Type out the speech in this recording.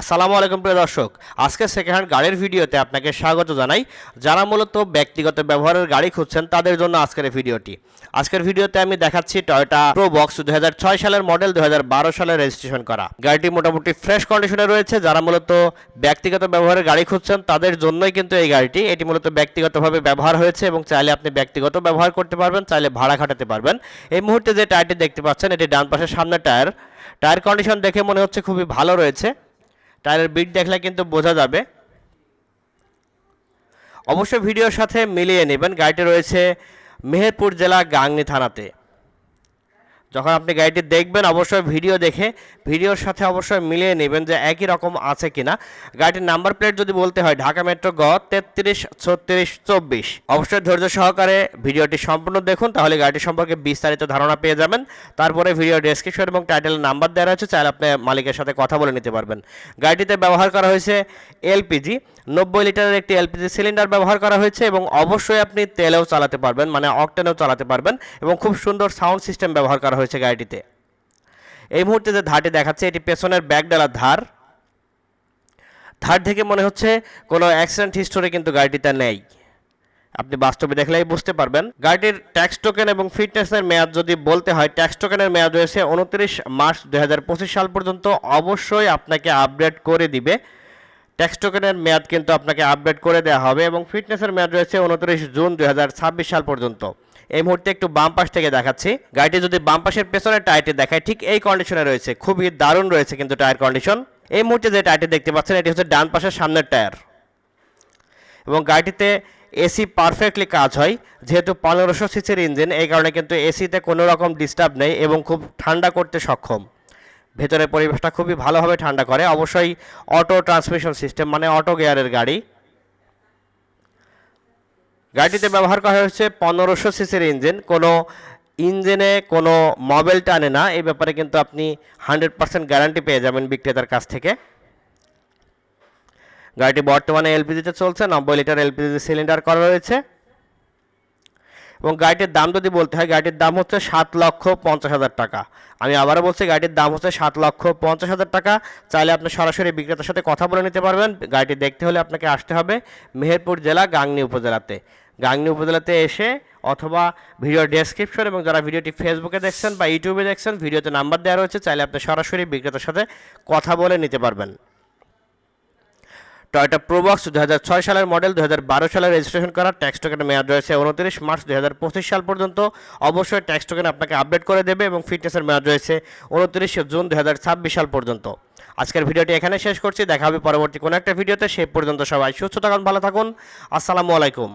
আসসালামু আলাইকুম প্রিয় দর্শক। আজকে সেকেন্ড হ্যান্ড গাড়ির ভিডিওতে আপনাকে স্বাগত জানাই। যারা মূলত ব্যক্তিগত ব্যবহারের গাড়ি খুঁজছেন, তাদের জন্য আজকের ভিডিওটি। আজকের ভিডিওতে আমি দেখাচ্ছি টয়োটা প্রো বক্স দুই হাজার ছয় সালের মডেল দু সালে রেজিস্ট্রেশন করা। গাড়িটি মোটামুটি ফ্রেশ কন্ডিশনে রয়েছে। যারা মূলত ব্যক্তিগত ব্যবহারের গাড়ি খুঁজছেন, তাদের জন্যই কিন্তু এই গাড়িটি। এটি মূলত ব্যক্তিগতভাবে ব্যবহার হয়েছে এবং চাইলে আপনি ব্যক্তিগত ব্যবহার করতে পারবেন, চাইলে ভাড়া খাটাতে পারবেন। এই মুহূর্তে যে টায়ারটি দেখতে পাচ্ছেন, এটি ডান পাশের সামনের টায়ার টায়ার কন্ডিশন দেখে মনে হচ্ছে খুবই ভালো রয়েছে। টায়ারের বিট দেখলে কিন্তু বোঝা যাবে। অবশ্য ভিডিওর সাথে মিলিয়ে নেবেন। গাড়িটি রয়েছে মেহেরপুর জেলা গাংনি থানাতে। যখন আপনি গাড়িটি দেখবেন, অবশ্যই ভিডিও দেখে, ভিডিওর সাথে অবশ্যই মিলিয়ে নেবেন যে একই রকম আছে কিনা। গাড়িটির নাম্বার প্লেট যদি বলতে হয়, ঢাকা মেট্রো গ, তেত্রিশ, ছত্রিশ, চব্বিশ। অবশ্যই ধৈর্য সহকারে ভিডিওটি সম্পূর্ণ দেখুন, তাহলে গাড়িটি সম্পর্কে বিস্তারিত ধারণা পেয়ে যাবেন। তারপরে ভিডিও ডেসক্রিপশন এবং টাইটেলের নাম্বার দেওয়া রয়েছে, চাইলে আপনি মালিকের সাথে কথা বলে নিতে পারবেন। গাড়িটিতে ব্যবহার করা হয়েছে এলপিজি, নব্বই লিটারের একটি এলপিজি সিলিন্ডার ব্যবহার করা হয়েছে এবং অবশ্যই আপনি তেলেও চালাতে পারবেন মানে অকটেনেও চালাতে পারবেন এবং খুব সুন্দর সাউন্ড সিস্টেম ব্যবহার করা হয়েছে। গাড়িটিতে। এই মুহূর্তে যে ধারটি দেখাচ্ছে, এটি পেছনের ব্যাক ডালার ধার। ধার থেকে মনে হচ্ছে কোনো অ্যাক্সিডেন্ট হিস্টোরি কিন্তু গাড়িটিতে নেই। আপনি বাস্তবে দেখলেই বুঝতে পারবেন। গাড়িটির ট্যাক্স টোকেন এবং ফিটনেসের মেয়াদ যদি বলতে হয় ট্যাক্স টোকেনের মেয়াদ রয়েছে উনত্রিশ মার্চ দুই সাল পর্যন্ত। অবশ্যই আপনাকে আপডেট করে দিবে। ট্যাক্স টোকেনের মেয়াদ কিন্তু আপনাকে আপডেট করে দেওয়া হবে এবং ফিটনেসের মেয়াদ রয়েছে উনত্রিশ জুন দুই হাজার ছাব্বিশ সাল পর্যন্ত। এই মুহূর্তে একটু বাম পাশ থেকে দেখাচ্ছি। গাড়িটি যদি বাম পাশের পেছনের টায়ারটি দেখায়, ঠিক এই কন্ডিশনে রয়েছে। খুবই দারুণ রয়েছে কিন্তু টায়ার কন্ডিশন এই মুহূর্তে যে টায়ারটি দেখতে পাচ্ছেন, এটি হচ্ছে ডান পাশের সামনের টায়ার। এবং গাড়িটিতে এসি পারফেক্টলি কাজ হয়। যেহেতু পনেরোশো সিসির ইঞ্জিন, এই কারণে কিন্তু এসিতে কোনো রকম ডিস্টার্ব নেই এবং খুব ঠান্ডা করতে সক্ষম। ভেতরের পরিবেশটা খুবই ভালোভাবে ঠান্ডা করে। অবশ্যই অটো ট্রান্সমিশন সিস্টেম মানে অটো গিয়ারের গাড়ি। গাড়িটিতে ব্যবহার করা হয়েছে পনেরোশো সিসির ইঞ্জিন। কোনো ইঞ্জিনে কোনো মোবাইল টানে না। এই ব্যাপারে কিন্তু আপনি হান্ড্রেড পার্সেন্ট গ্যারান্টি পেয়ে যাবেন বিক্রেতার কাছ থেকে। গাড়িটি বর্তমানে এলপিজিতে চলছে, নব্বই লিটার এলপিজি সিলিন্ডার করা রয়েছে। এবং গাড়িটির দাম যদি বলতে হয়, গাড়িটির দাম হচ্ছে সাত লক্ষ পঞ্চাশ হাজার টাকা। আমি আবারও বলছি, গাড়িটির দাম হচ্ছে সাত লক্ষ পঞ্চাশ হাজার টাকা। চাইলে আপনি সরাসরি বিক্রেতার সাথে কথা বলে নিতে পারবেন। গাড়িটি দেখতে হলে আপনাকে আসতে হবে মেহেরপুর জেলা, গাংনী উপজেলাতে। গাংনী উপজেলাতে এসে অথবা ভিডিও ডেসক্রিপশন এবং যারা ভিডিওটি ফেসবুকে দেখছেন বা ইউটিউবে দেখছেন, ভিডিওতে নাম্বার দেওয়া রয়েছে, চাইলে আপনি সরাসরি বিক্রেতার সাথে কথা বলে নিতে পারবেন। টয়টা প্রোবক্স দু হাজার ছয় সালের মডেল দু হাজার বারো সালে রেজিস্ট্রেশন করা ট্যাক্স টোকেনের মেয়াদ রয়েছে উনত্রিশ মার্চ দু হাজার পঁচিশ সাল পর্যন্ত। অবশ্যই ট্যাক্স টোকেন আপনাকে আপডেট করে দেবে এবং ফিটনেসের মেয়াদ রয়েছে উনত্রিশ জুন দু হাজার ছাব্বিশ সাল পর্যন্ত। আজকের ভিডিওটি এখানে শেষ করছি, দেখা হবে পরবর্তী কোনো একটা ভিডিওতে। সেই পর্যন্ত সবাই সুস্থ থাকুন, ভালো থাকুন। আসসালামু আলাইকুম।